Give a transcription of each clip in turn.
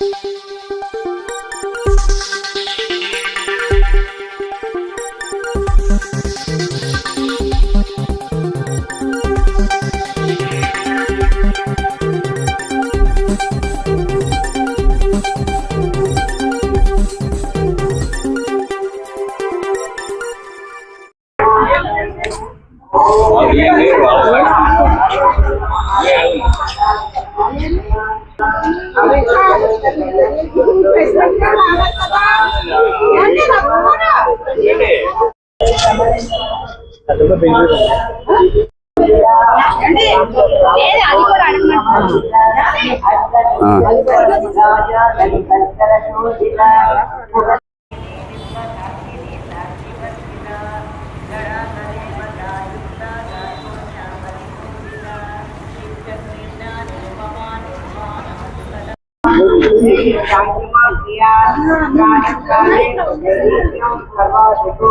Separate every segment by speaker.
Speaker 1: thank you అదంతా బెంగళూరు రాజమాగ్యా రాజకాలే సర్వాధికో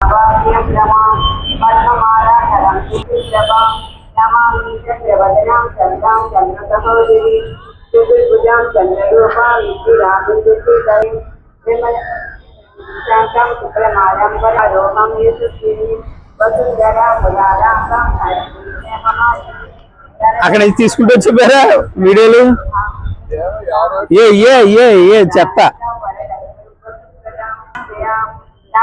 Speaker 1: అది కూడా అడగమంటున్నాను
Speaker 2: కట్టుకోలేకపోతే
Speaker 3: చతుర్భుజాం చంద్రరూపా శాంతం సుప్రమాయం వరోహం యశస్విని వసుంధరా మురారాం
Speaker 4: అక్కడ తీసుకుంటూ వచ్చారా వీడియోలు? ఏ ఏ ఏ ఏ చెత్త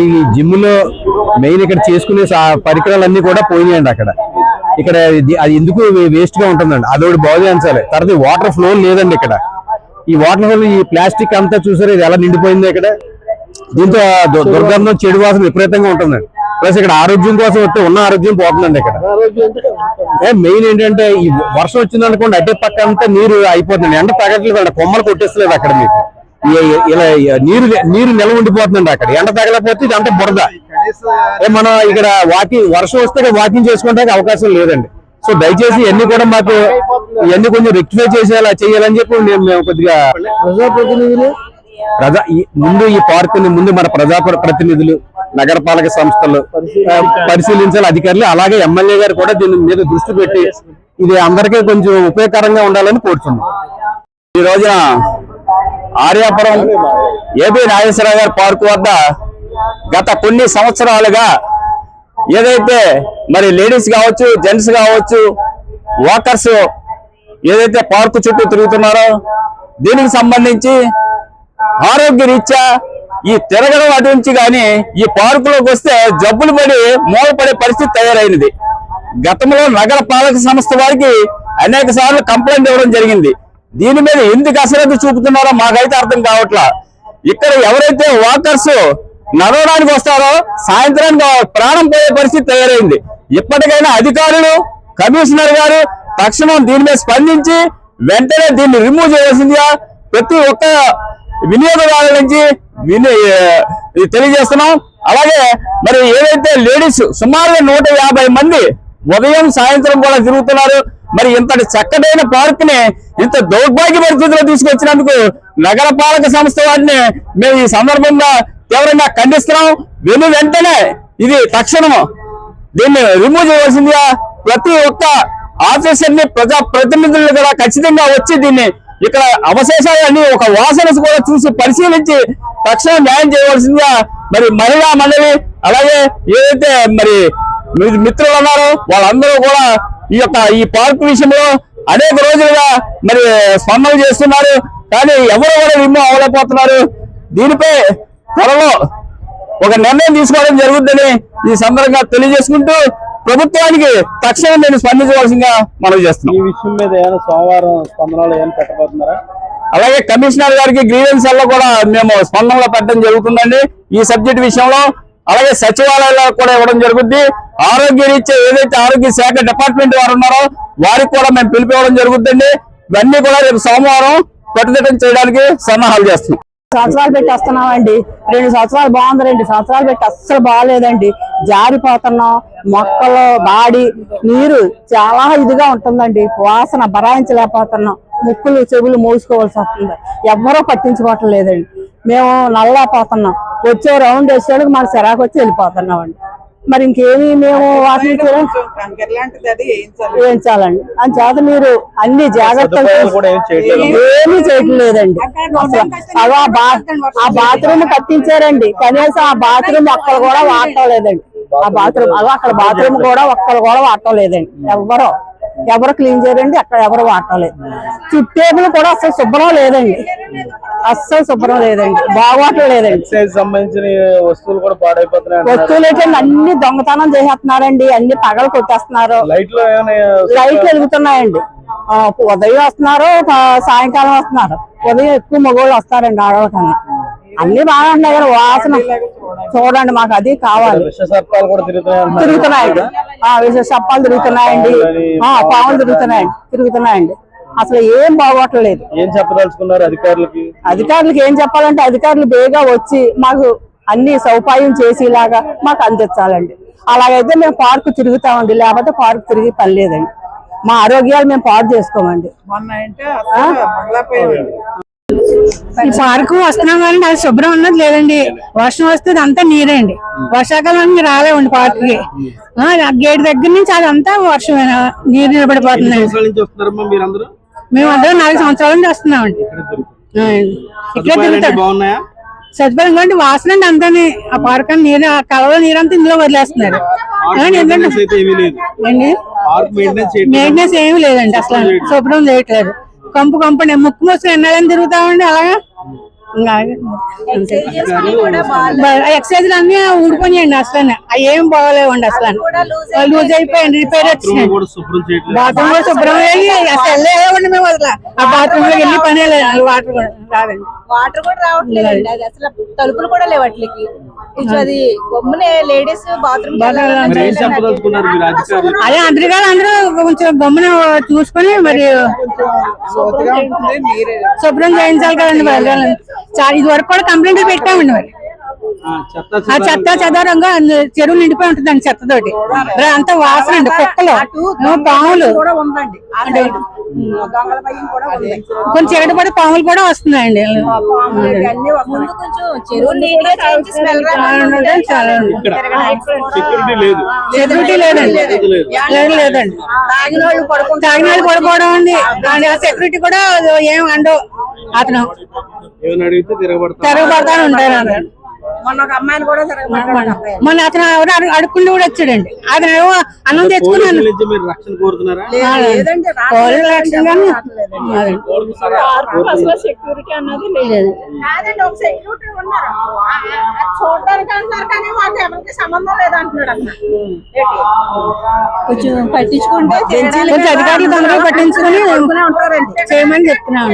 Speaker 4: ఈ జిమ్లో మెయిన్ ఇక్కడ చేసుకునే సా- పరికరాలన్నీ కూడా పోయినాయండి అక్కడ. ఇక్కడ ఇది- అది ఎందుకు వేస్ట్గా ఉంటుందండి? అదొకటి బాగు చేయించాలి. తర్వాత వాటర్ ఫ్లో లేదండి ఇక్కడ. ఈ వాటర్ ఫ్లో ఈ ప్లాస్టిక్ అంతా చూసారు ఇది ఎలా నిండిపోయింది ఇక్కడ? దీంతో దుర్గంధం చెడు వాసన విపరీతంగా ఉంటుందండి ప్లస్ ఇక్కడ ఆరోగ్యం కోసం వస్తే ఉన్న ఆరోగ్యం పోతుందండి ఇక్కడ. మెయిన్ ఏంటంటే ఈ వర్షం వచ్చింది అనుకోండి అటే పక్క అంతా నీరు అయిపోతుంది ఎండ తగట్లేదు కొమ్మలు కొట్టేస్తలేదు అక్కడ మీకు. ఇలా నీరు నీరు నిల్వ ఉండిపోతుందండి అక్కడ. ఎండ తగలకపోతే ఇదంతా బురద. ఏ మనం ఇక్కడ వాకింగ్ వర్షం వస్తే వాకింగ్ చేసుకోవడానికి అవకాశం లేదండి. సో దయచేసి ఇవన్నీ కూడా మాకు ఇవన్నీ కొంచెం రెక్టిఫై చేసేలా చేయాలని చెప్పి నేను మేము కొద్దిగా
Speaker 2: ప్రజాప్రతినిధులు
Speaker 4: ప్రజా ఈ- ముందు ఈ పార్క్ ముందు మన ప్రజా ప్రతినిధులు నగరపాలక సంస్థలు పరిశీలించాలి. అధికారులు అలాగే ఎమ్మెల్యే గారు కూడా దీని మీద దృష్టి పెట్టి ఇది అందరికీ కొంచెం ఉపయోగకరంగా ఉండాలని కోరుతున్నాం ఈ రోజున ఆర్యాపురం ఏబి నాగేశ్వరరావు గారి పార్క్ వద్ద గత కొన్ని సంవత్సరాలుగా ఏదైతే మరి లేడీస్ కావచ్చు జెంట్స్ కావచ్చు వాకర్స్ ఏదైతే పార్కు చుట్టూ తిరుగుతున్నారో దీనికి సంబంధించి ఆరోగ్య రీత్యా ఈ తిరగడం అటు నుంచి కానీ ఈ పార్కులోకి వస్తే జబ్బులు పడి మూలపడే పరిస్థితి తయారైనది. గతంలో నగర పాలక సంస్థ వారికి అనేక సార్లు కంప్లైంట్ ఇవ్వడం జరిగింది. దీని మీద ఎందుకు అశ్రద్ధ చూపుతున్నారో మాకైతే అర్థం కావట్లా. ఇక్కడ ఎవరైతే వాకర్స్ నడవడానికి వస్తారో సాయంత్రానికి ప్రాణం పోయే పరిస్థితి తయారైంది. ఇప్పటికైనా అధికారులు కమిషనర్ గారు తక్షణం దీని మీద స్పందించి వెంటనే దీన్ని రిమూవ్ చేయాల్సిందిగా ప్రతి ఒక్క వినియోగదారుల నుంచి విని తెలియజేస్తున్నాం. అలాగే మరి ఏదైతే లేడీస్ సుమారుగా నూట యాభై మంది ఉదయం సాయంత్రం కూడా తిరుగుతున్నారు మరి ఇంతటి చక్కటైన పార్క్ని ఇంత దౌర్భాగ్య పరిస్థితిలో తీసుకొచ్చినందుకు నగర పాలక సంస్థ వారిని మేము ఈ సందర్భంగా తీవ్రంగా ఖండిస్తున్నాం. వెను వెంటనే ఇది తక్షణము దీన్ని రిమూవ్ చేయవలసిందిగా ప్రతి ఒక్క ఆఫీసర్ని ప్రజా ప్రతినిధులు కూడా ఖచ్చితంగా వచ్చి దీన్ని ఇక్కడ అవశేషాలన్నీ ఒక వాసన కూడా చూసి పరిశీలించి తక్షణం న్యాయం చేయవలసిందిగా మరి మహిళా మండలి అలాగే ఏదైతే మరి మిత్రులు ఉన్నారో వాళ్ళందరూ కూడా ఈ యొక్క ఈ పార్క్ విషయంలో అనేక రోజులుగా మరి స్పందన చేస్తున్నారు. కానీ ఎవరు కూడా రిమూవ్ అవ్వలేకపోతున్నారు. దీనిపై త్వరలో ఒక నిర్ణయం తీసుకోవడం జరుగుతుందని ఈ సందర్భంగా తెలియజేసుకుంటూ ప్రభుత్వానికి తక్షణం నేను స్పందించవలసిందిగా మనం
Speaker 5: ఈ
Speaker 4: చేస్తున్నాం
Speaker 5: విషయం మీద ఏమైనా సోమవారం స్పందనలు ఏమైనా పెట్టబోతున్నారా?
Speaker 4: అలాగే కమిషనర్ గారికి గ్రీవెన్స్లో కూడా మేము స్పందనలో పెట్టడం జరుగుతుందండి. ఈ సబ్జెక్ట్ విషయంలో అలాగే సచివాలయాల్లో కూడా ఇవ్వడం జరుగుద్ది. ఆరోగ్య రీత్యా ఏదైతే ఆరోగ్య శాఖ డిపార్ట్మెంట్ వారు ఉన్నారో వారికి కూడా మేము పిలిపివ్వడం జరుగుతుందండి ఇవన్నీ కూడా రేపు సోమవారం ప్రతిదిటం చేయడానికి సన్నాహాలు చేస్తున్నాం.
Speaker 6: సంవత్సరాలు పెట్టి వస్తున్నామండి. రెండు సంవత్సరాలు బాగుంది రెండు సంవత్సరాలు పెట్టి అస్సలు బాగాలేదండి. జారిపోతున్నాం మొక్కలు బాడి నీరు చాలా ఇదిగా ఉంటుందండి. వాసన భరాయించలేకపోతున్నాం ముక్కులు చెవులు మూసుకోవాల్సి వస్తుంది. ఎవ్వరూ పట్టించుకోవటం లేదండి. మేము నల్లపోతున్నాం వచ్చే రౌండ్ వేసేవాళ్ళకి మాకు సిరాకు వచ్చి వెళ్ళిపోతున్నామండి. మరి ఇంకేమి మేము వాటిని వేయించాలండి అంచేత మీరు అన్ని జాగ్రత్తలు ఏమీ చేయటం లేదండి అసలు ఆ బాత్రూమ్ కట్టించారండి. కనీసం ఆ బాత్రూమ్ ఒక్కరు కూడా వాడటం లేదండి. ఆ బాత్రూమ్ అదో అక్కడ బాత్రూమ్ కూడా ఒక్కరు కూడా వాడటం లేదండి. ఎవ్వరు ఎవరు క్లీన్ చేయరండి అక్కడ ఎవరు వాడటం లేదు. చుట్టేపులు కూడా అసలు శుభ్రం లేదండి. అస్సలు శుభ్రం లేదండి. బాగోటం లేదండి.
Speaker 5: సంబంధించిన వస్తువులు కూడా పాడైపోతున్నాయి.
Speaker 6: వస్తువులు ఏంటంటే అన్ని దొంగతనం చేసేస్తున్నారండి అన్ని పగలు కొట్టేస్తున్నారు.
Speaker 5: లైట్లు
Speaker 6: లైట్లు వెలుగుతున్నాయండి. ఉదయం వస్తున్నారు సాయంకాలం వస్తున్నారు. ఉదయం ఎక్కువ మగవాళ్ళు వస్తారండి ఆడవాళ్ళ కన్నా అన్ని బాగా ఉన్నాయి కానీ వాసన చూడండి మాకు అది కావాలి.
Speaker 5: విష సర్పాలు.
Speaker 6: తిరుగుతున్నాయండి. తిరుగుతున్నాయండి. పాములు తిరుగుతున్నాయండి. తిరుగుతున్నాయండి. అసలు ఏం బాగోట్లేదు.
Speaker 5: ఏం చెప్పదలుచుకున్నారు అధికారులకి?
Speaker 6: అధికారులకు ఏం చెప్పాలంటే అధికారులు బేగా వచ్చి మాకు అన్ని సౌపాయం చేసేలాగా మాకు అందించాలండి. అలాగైతే మేము పార్కు తిరుగుతామండి లేకపోతే పార్కు తిరిగి పని లేదండి. మా ఆరోగ్యాలు మేము పాడు చేసుకోమండి.
Speaker 7: ఈ పార్కు వస్తున్నాం కానీ అది శుభ్రం అన్నది లేదండి. వర్షం వస్తే అంతా నీరే అండి వర్షాకాలం రాలేవండి పార్కుకి. గేట్ దగ్గర నుంచి అదంతా వర్షమేనా నీరు నిలబడిపోతుంది మేము అందరం నాలుగు సంవత్సరాల నుంచి వస్తున్నామండి. ఆ, ఇక్కడ
Speaker 5: సదుపాయాలు అన్నీ
Speaker 7: తిరుగుతాం
Speaker 5: బాగున్నాయా?
Speaker 7: సదుపాయం కంటే వాసన అండి అంతానే ఆ పార్క్ అని నీరు ఆ కలవ నీరంతా ఇందులో వదిలేస్తున్నారు.
Speaker 5: మెయింటెనెన్స్ ఏమీ
Speaker 7: లేదండి అసలు. శుభ్రం చేయట్లేదు. కంపు కంపు ముక్కు మూసుకుని ఎన్నాళ్ళని తిరుగుతామండి అలాగా? ఎక్సర్సైజ్లు అన్ని ఊడిపోయాయండి అసలు అవి ఏం బాగోలేవండి అసలు. లూజ్ అయిపోయింది రిపేర్ వచ్చినాయి బాత్రూమ్ కూడా శుభ్రం అయ్యి అసలు వెళ్ళేవండి మేము అసలు. ఆ బాత్రూమ్లోకి వెళ్ళి పనే లేదు వాటర్ కూడా రాదండి.
Speaker 8: వాటర్ కూడా రావట్లేదండి. అది అసలు తలుపులు కూడా లేవు కొంచెం అది గమ్మునే లేడీస్ బాత్రూమ్
Speaker 7: అదే అందరి గారు అందరూ కొంచెం గమ్మున చూసుకొని మరి శుభ్రం చేయించాలి కదండి ఇది వరకు కూడా కంప్లైంట్ పెట్టామండి మరి.
Speaker 5: ఆ, చెత్త
Speaker 7: చెదారంగా చెరువు నిండిపోయి ఉంటుందండి చెత్తతోటి. రా, అంతా వాసన అండి కుక్కలు. పాములు. కొంచెం చెగటపడి పాములు కూడా వస్తున్నాయండి.
Speaker 8: అన్ని ముందు కొంచెం చెరువు నీట్గా చేయించి స్మెల్
Speaker 7: ఉంటే చాలా ఉంది.
Speaker 5: సెక్యూరిటీ లేదు.
Speaker 7: సెక్యూరిటీ లేదండి. లేదు. లేదండి.
Speaker 8: తాగిన వాళ్ళు
Speaker 7: పడిపోవడం అండి అండ్ ఆ సెక్యూరిటీ కూడా ఏం అండవు అతను తిరగబడతానే ఉంటారు అతను.
Speaker 8: మొన్న ఒక అమ్మాయిని కూడా తిరగబడ్డాడు అబ్బాయి.
Speaker 7: మొన్న. అతను ఎవరు అడుక్కుంటూ కూడా వచ్చాడండి. అతను ఏమో అన్నం తెచ్చుకున్నాను.
Speaker 8: కాదండి. ఒక సెక్యూరిటీ ఉన్నారు. చూడడానికి అంటున్నారు కానీ ఎవరికి సంబంధం లేదంటున్నాడు అన్న. కొంచెం పట్టించుకుంటే
Speaker 7: కొంచెం అధికారులు తొందరగా పట్టించుకొని
Speaker 8: ఉంటారండి
Speaker 7: చేయమని చెప్తున్నాం